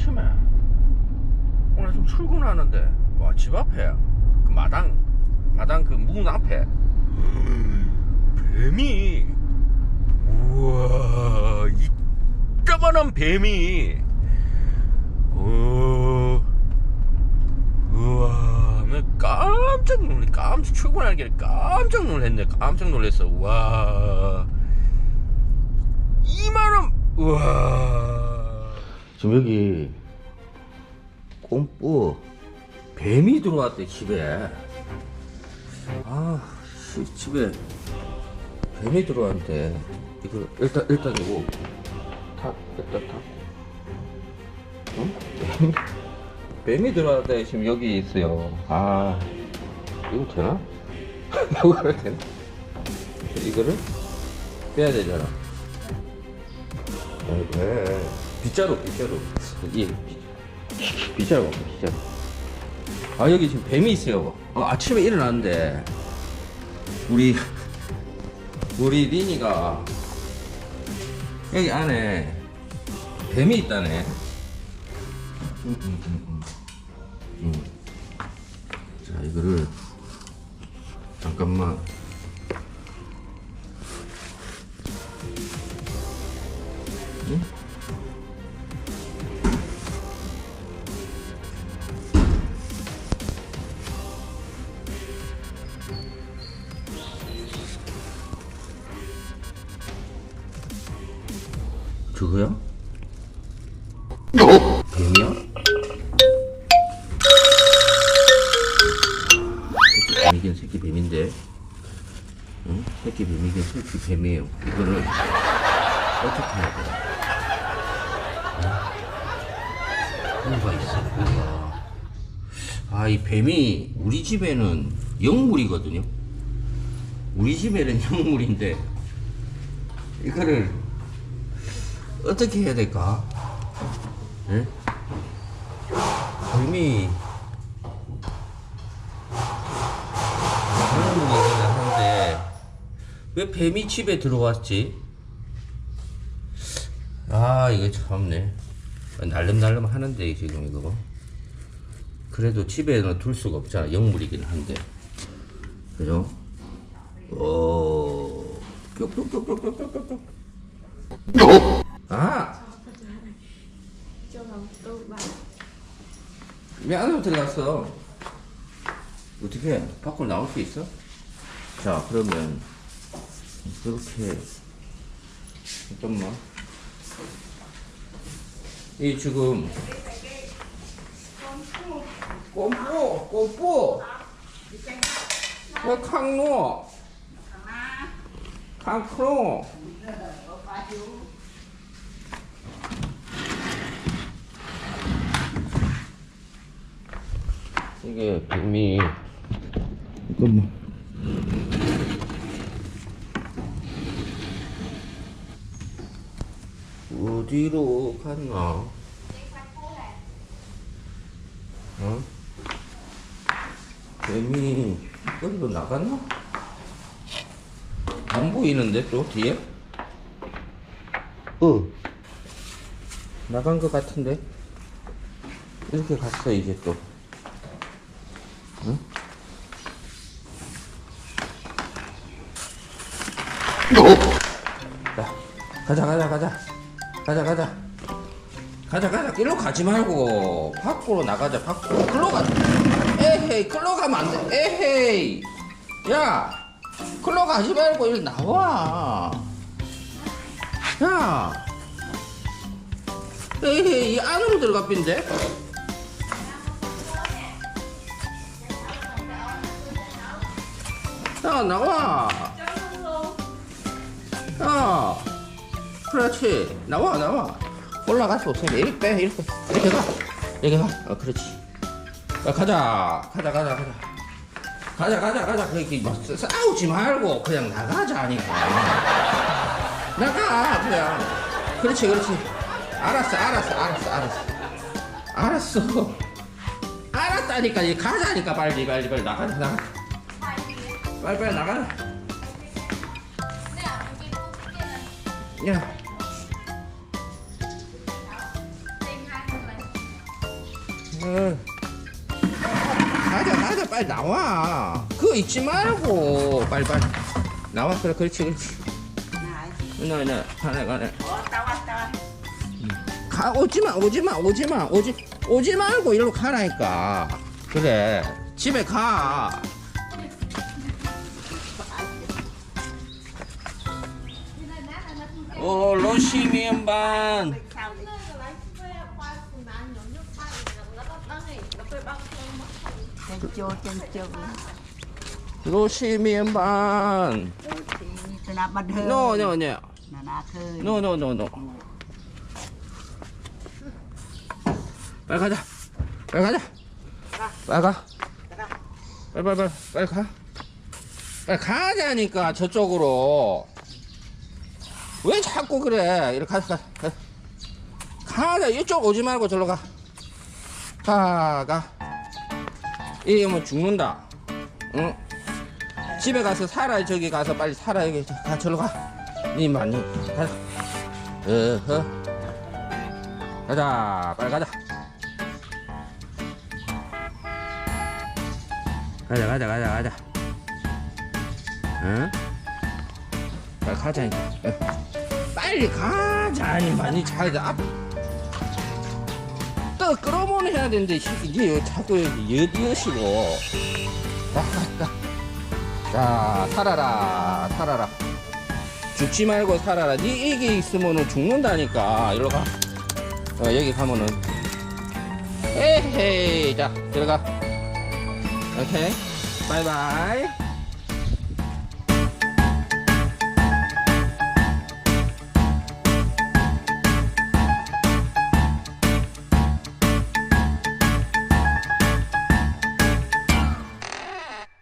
아침에 오늘 좀 출근하는데 와 집 앞에 그 마당 마당 그 문 앞에 뱀이 우와 이따만한 뱀이 어 우와 나 깜짝 놀래 깜짝 출근하는 길에 깜짝 놀랐네. 깜짝 놀랐어. 와. 이만한 우와 지금 여기 꼼뿌 뱀이 들어왔대 집에. 아 씨, 집에 뱀이 들어왔는데 이거 일단 일단 이거 다 일단 다. 어? 뱀이, 뱀이 들어왔대 지금 여기 있어요. 아 이거 되나? 이거 되나? 이거를 빼야 되잖아. 아이 왜 빗자루 빗자루. 이 빗- 빗자루 빗자루. 아 여기 지금 뱀이 있어요. 어, 아침에 일어났는데. 우리 우리 리니가 여기 안에 뱀이 있다네. 음, 음. 음. 자 이거를 잠깐만 저거야? 뱀이야? 뱀이긴 새끼 뱀인데 응? 새끼 뱀이긴 새끼 뱀이에요 이거를 어떻게 해야 돼? 응? 뭐가 있어 뭐가 아이 뱀이 우리 집에는 영물이거든요 우리 집에는 영물인데 이거를 어떻게 해야 될까? 예? 그런 얘기는 한데 왜 뱀이 집에 들어왔지? 아 이거 참네 날름날름 하는데 지금 이거 그래도 집에는 둘 수가 없잖아 영물이긴 한데 그죠? 오 뿅뿅뿅뿅뿅뿅뿅 아! 왜 안으로 들어갔어? 어떻게 해? 밖으로 나올 수 있어? 자, 그러면 이렇게 잠깐만. 이 지금 꼼뽀 꼼뽀 왜 강노 강크로 이게 뱀이 잠깐만 어디로 갔나? 어? 뱀이 여기로 나갔나? 안 보이는데 또 뒤에? 어 나간 것 같은데 이렇게 갔어 이제 또 응? 자, 가자, 가자, 가자. 가자, 가자. 가자, 가자. 일로 가지 말고, 밖으로 나가자, 밖으로. 글로 가. 에헤이, 글로 가면 안 돼. 에헤이. 야, 글로 가지 말고, 일로 나와. 야. 에헤이, 이 안으로 들어가 빈데? 야, 나와. 야, 그렇지. 나와, 나와. 올라가서 없으면 이렇게 빼, 이렇게. 이렇게 가. 이렇게 가. 어, 그렇지. 야, 가자. 가자, 가자, 가자. 가자, 가자, 가자. 그렇게 막 싸- 싸우지 말고 그냥 나가자니까. 나가, 그냥. 그렇지, 그렇지. 알았어, 알았어, 알았어, 알았어. 알았어. 알았다니까. 가자니까 빨리, 빨리, 빨리 나가, 나가. 빨리, 빨리 나가. 야. 어. 가자 가자 빨리 나와. 그거 잊지 말고. 빨리 빨리. 나와. 그래 그렇지 그렇지. 너너 가네 가네. 가 오지마 오지마 오지마 오지 오지 말고 일로 가라니까. 그래. 집에 가 chân tôi đã bật hơi 노노노 là đã khơi 노노노노 빨리 가자. 빨리 가자. 빨리 가. 빨리 빨리 빨리 빨리 가. 빨리 가자니까 저쪽으로 왜 자꾸 그래? 이렇게 가자 가자 가자. 이쪽 오지 말고 저로 가 가가. 이러면 죽는다. 응? 집에 가서 살아 저기 가서 빨리 살아 여기 가 저로 가니 많이. 가자. 어허. 가자. 빨리 가자. 가자 가자 가자 가자. 응? 빨리 가자 이제. 응. 빨리 가자. 아니 많이 자자 앞. 또 끌어모는 해야 되는데 이 새끼 이제 자꾸 여디여시고. 자 살아라 살아라. 죽지 말고 살아라. 니 이게 있으면은 죽는다니까. 일로 가. 어, 여기 가면은. 에헤이 자 들어가. 오케이. 바이바이